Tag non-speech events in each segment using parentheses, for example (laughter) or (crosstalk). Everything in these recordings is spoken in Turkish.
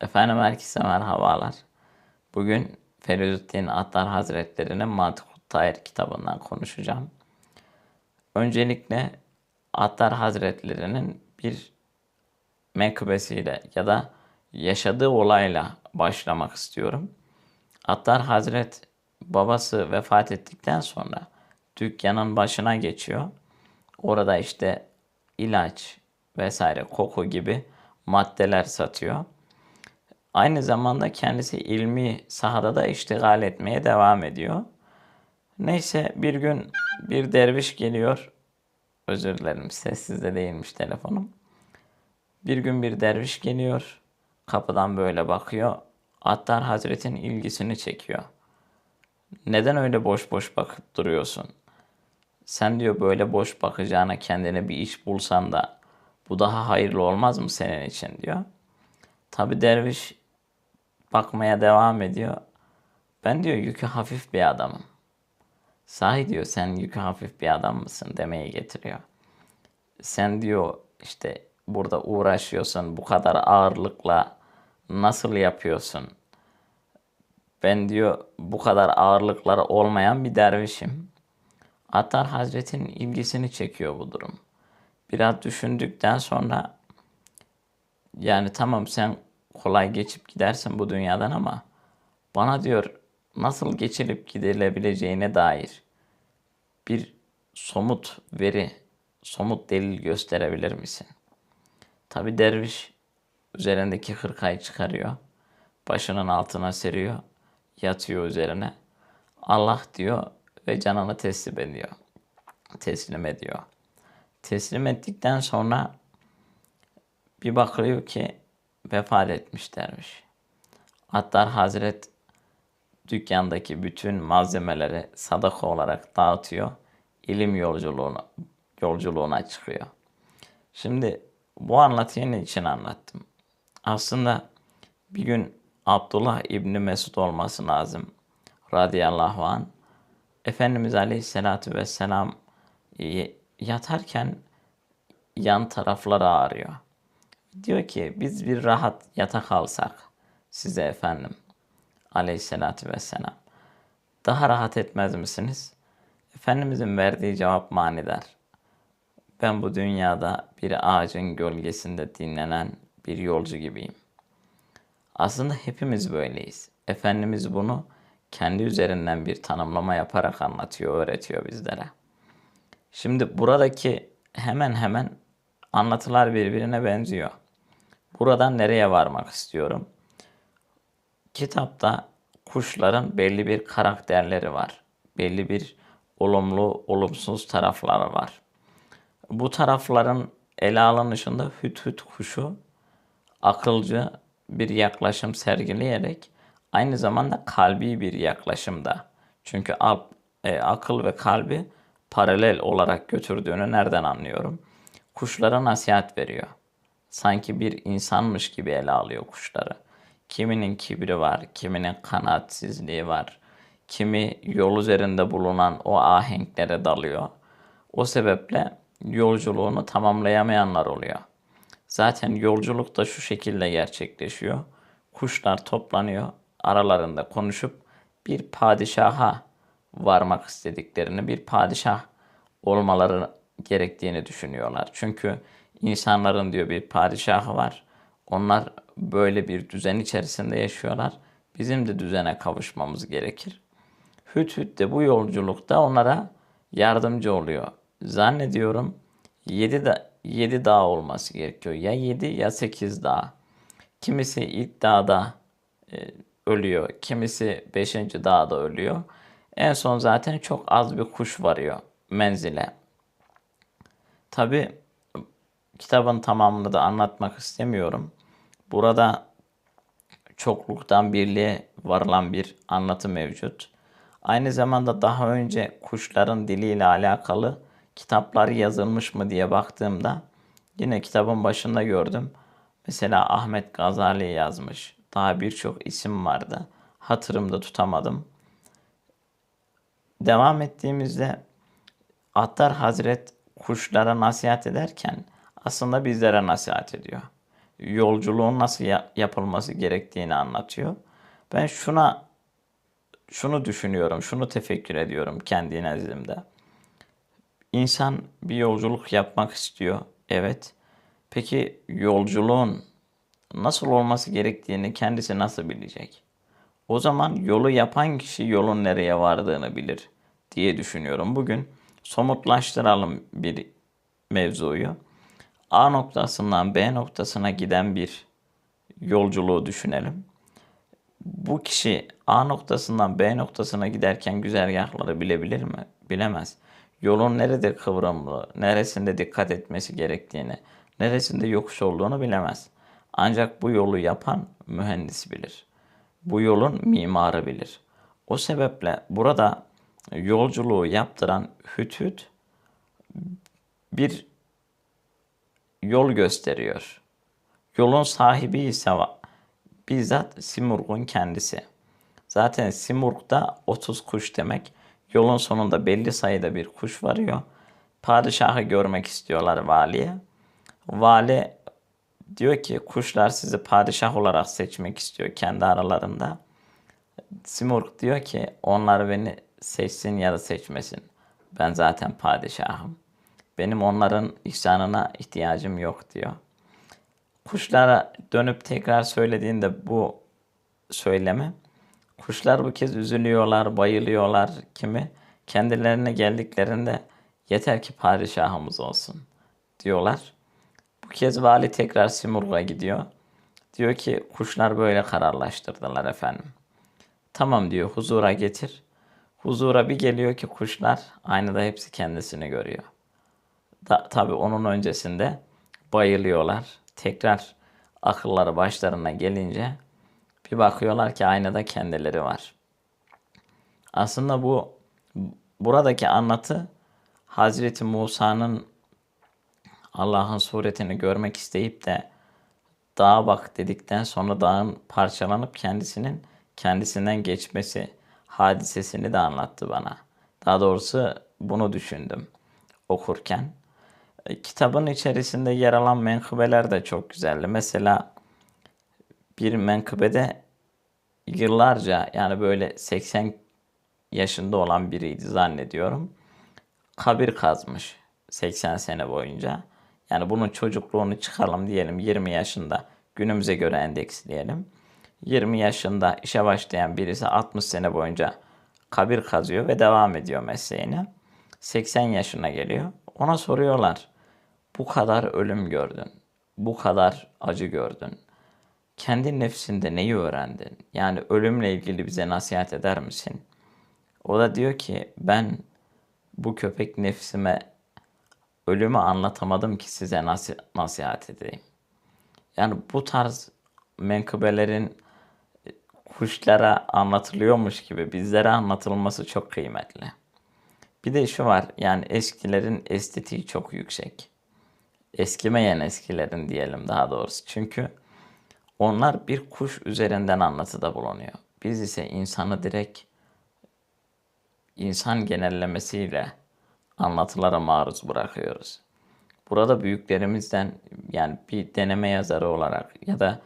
Efendim herkese merhabalar. Bugün Feridüddin Attar Hazretleri'nin Mantık Tahir kitabından konuşacağım. Öncelikle Attar Hazretleri'nin bir menkıbesiyle ya da yaşadığı olayla başlamak istiyorum. Attar Hazret babası vefat ettikten sonra dükkanın başına geçiyor. Orada işte ilaç vesaire koku gibi maddeler satıyor. Aynı zamanda kendisi ilmi sahada da iştigal etmeye devam ediyor. Neyse bir gün bir derviş geliyor. Özür dilerim sessizde değilmiş telefonum. Bir gün bir derviş geliyor. Kapıdan böyle bakıyor. Attar Hazret'in ilgisini çekiyor. Neden öyle boş boş bakıp duruyorsun? Sen diyor böyle boş bakacağına kendine bir iş bulsan da bu daha hayırlı olmaz mı senin için diyor. Tabi derviş bakmaya devam ediyor. Ben diyor yükü hafif bir adamım. Sahi diyor sen yükü hafif bir adam mısın demeye getiriyor. Sen diyor işte burada uğraşıyorsun bu kadar ağırlıkla nasıl yapıyorsun? Ben diyor bu kadar ağırlıkları olmayan bir dervişim. Attar Hazret'in ilgisini çekiyor bu durum. Biraz düşündükten sonra yani tamam sen kolay geçip gidersin bu dünyadan ama bana diyor nasıl geçilip gidilebileceğine dair bir somut veri, somut delil gösterebilir misin? Tabi derviş üzerindeki hırkayı çıkarıyor. Başının altına seriyor. Yatıyor üzerine. Allah diyor ve canını teslim ediyor. Teslim ediyor. Teslim ettikten sonra bir bakıyor ki vefat etmiş derviş. Attar Hazret dükkandaki bütün malzemeleri sadaka olarak dağıtıyor. İlim yolculuğuna, yolculuğuna çıkıyor. Şimdi bu anlatıyı ne için anlattım? Aslında bir gün Abdullah İbni Mesud olması lazım. Radıyallahu an. Efendimiz Aleyhisselatü Vesselam e, yatarken yan tarafları ağrıyor. Diyor ki biz bir rahat yatak alsak size efendim aleyhissalatü vesselam. Daha rahat etmez misiniz? Efendimizin verdiği cevap manidar. Ben bu dünyada bir ağacın gölgesinde dinlenen bir yolcu gibiyim. Aslında hepimiz böyleyiz. Efendimiz bunu kendi üzerinden bir tanımlama yaparak anlatıyor, öğretiyor bizlere. Şimdi buradaki hemen hemen anlatılar birbirine benziyor. Buradan nereye varmak istiyorum? Kitapta kuşların belli bir karakterleri var. Belli bir olumlu, olumsuz tarafları var. Bu tarafların ele alınışında hüt hüt kuşu akılcı bir yaklaşım sergileyerek aynı zamanda kalbi bir yaklaşımda. Çünkü e, akıl ve kalbi paralel olarak götürdüğünü nereden anlıyorum? Kuşlara nasihat veriyor sanki bir insanmış gibi ele alıyor kuşları. Kiminin kibri var, kiminin kanaatsizliği var. Kimi yol üzerinde bulunan o ahenklere dalıyor. O sebeple yolculuğunu tamamlayamayanlar oluyor. Zaten yolculuk da şu şekilde gerçekleşiyor. Kuşlar toplanıyor, aralarında konuşup bir padişaha varmak istediklerini, bir padişah olmaları gerektiğini düşünüyorlar. Çünkü İnsanların diyor bir padişahı var. Onlar böyle bir düzen içerisinde yaşıyorlar. Bizim de düzene kavuşmamız gerekir. Hüt Hüt de bu yolculukta onlara yardımcı oluyor. Zannediyorum 7 da 7 dağ olması gerekiyor. Ya 7 ya 8 dağ. Kimisi ilk dağda e, ölüyor. Kimisi 5. dağda ölüyor. En son zaten çok az bir kuş varıyor menzile. Tabi kitabın tamamını da anlatmak istemiyorum. Burada çokluktan birliğe varılan bir anlatı mevcut. Aynı zamanda daha önce kuşların diliyle alakalı kitaplar yazılmış mı diye baktığımda yine kitabın başında gördüm. Mesela Ahmet Gazali yazmış. Daha birçok isim vardı. Hatırımda tutamadım. Devam ettiğimizde Attar Hazret kuşlara nasihat ederken aslında bizlere nasihat ediyor. yolculuğun nasıl ya- yapılması gerektiğini anlatıyor. Ben şuna şunu düşünüyorum, şunu tefekkür ediyorum kendi nezdimde. İnsan bir yolculuk yapmak istiyor. Evet. Peki yolculuğun nasıl olması gerektiğini kendisi nasıl bilecek? O zaman yolu yapan kişi yolun nereye vardığını bilir diye düşünüyorum. Bugün somutlaştıralım bir mevzuyu. A noktasından B noktasına giden bir yolculuğu düşünelim. Bu kişi A noktasından B noktasına giderken güzergahları bilebilir mi? Bilemez. Yolun nerede kıvrımlı, neresinde dikkat etmesi gerektiğini, neresinde yokuş olduğunu bilemez. Ancak bu yolu yapan mühendis bilir. Bu yolun mimarı bilir. O sebeple burada yolculuğu yaptıran hüt bir yol gösteriyor. Yolun sahibi ise bizzat Simurg'un kendisi. Zaten Simurg da 30 kuş demek. Yolun sonunda belli sayıda bir kuş varıyor. Padişahı görmek istiyorlar valiye. Vali diyor ki kuşlar sizi padişah olarak seçmek istiyor kendi aralarında. Simurg diyor ki onlar beni seçsin ya da seçmesin. Ben zaten padişahım. Benim onların ihsanına ihtiyacım yok diyor. Kuşlara dönüp tekrar söylediğinde bu söylemi kuşlar bu kez üzülüyorlar, bayılıyorlar kimi kendilerine geldiklerinde yeter ki padişahımız olsun diyorlar. Bu kez vali tekrar Simurg'a gidiyor. Diyor ki kuşlar böyle kararlaştırdılar efendim. Tamam diyor huzura getir. Huzura bir geliyor ki kuşlar aynada hepsi kendisini görüyor. Da, tabii onun öncesinde bayılıyorlar. Tekrar akılları başlarına gelince bir bakıyorlar ki aynada kendileri var. Aslında bu buradaki anlatı Hazreti Musa'nın Allah'ın suretini görmek isteyip de dağa bak dedikten sonra dağın parçalanıp kendisinin kendisinden geçmesi hadisesini de anlattı bana. Daha doğrusu bunu düşündüm okurken. E, Kitabın içerisinde yer alan menkıbeler de çok güzeldi. Mesela bir menkıbede yıllarca yani böyle 80 yaşında olan biriydi zannediyorum. Kabir kazmış 80 sene boyunca. Yani bunun çocukluğunu çıkaralım diyelim 20 yaşında günümüze göre endeksleyelim. 20 yaşında işe başlayan birisi 60 sene boyunca kabir kazıyor ve devam ediyor mesleğine. 80 yaşına geliyor. Ona soruyorlar. Bu kadar ölüm gördün. Bu kadar acı gördün. Kendi nefsinde neyi öğrendin? Yani ölümle ilgili bize nasihat eder misin? O da diyor ki ben bu köpek nefsime ölümü anlatamadım ki size nasi- nasihat edeyim. Yani bu tarz menkıbelerin kuşlara anlatılıyormuş gibi bizlere anlatılması çok kıymetli. Bir de şu var yani eskilerin estetiği çok yüksek. Eskimeyen eskilerin diyelim daha doğrusu. Çünkü onlar bir kuş üzerinden anlatıda bulunuyor. Biz ise insanı direkt insan genellemesiyle anlatılara maruz bırakıyoruz. Burada büyüklerimizden yani bir deneme yazarı olarak ya da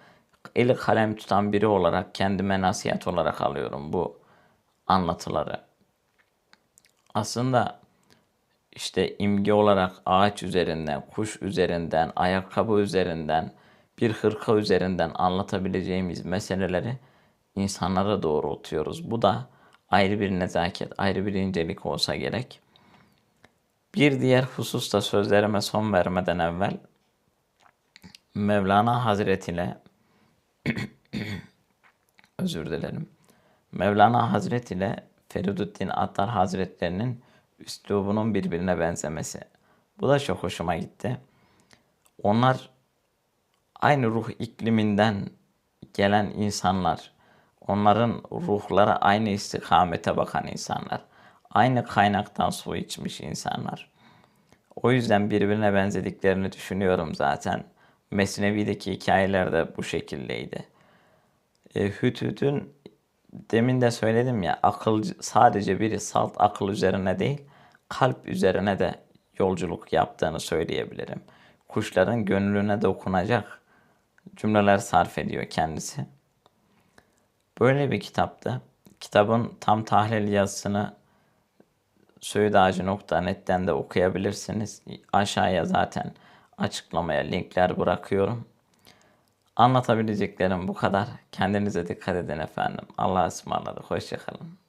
eli kalem tutan biri olarak kendime nasihat olarak alıyorum bu anlatıları. Aslında işte imge olarak ağaç üzerinden, kuş üzerinden, ayakkabı üzerinden, bir hırka üzerinden anlatabileceğimiz meseleleri insanlara doğrultuyoruz. Bu da ayrı bir nezaket, ayrı bir incelik olsa gerek. Bir diğer hususta sözlerime son vermeden evvel Mevlana Hazreti ile (coughs) özür dilerim. Mevlana Hazreti ile Feriduddin Attar Hazretlerinin üslubunun birbirine benzemesi. Bu da çok hoşuma gitti. Onlar aynı ruh ikliminden gelen insanlar. Onların ruhları aynı istikamete bakan insanlar. Aynı kaynaktan su içmiş insanlar. O yüzden birbirine benzediklerini düşünüyorum zaten. Mesnevi'deki hikayeler de bu şekildeydi. E, Hütüt'ün demin de söyledim ya akıl sadece biri salt akıl üzerine değil kalp üzerine de yolculuk yaptığını söyleyebilirim. Kuşların gönlüne dokunacak cümleler sarf ediyor kendisi. Böyle bir kitaptı. Kitabın tam tahlil yazısını söğüdağacı.net'ten de okuyabilirsiniz. Aşağıya zaten açıklamaya linkler bırakıyorum. Anlatabileceklerim bu kadar. Kendinize dikkat edin efendim. Allah'a ısmarladık. Hoşçakalın.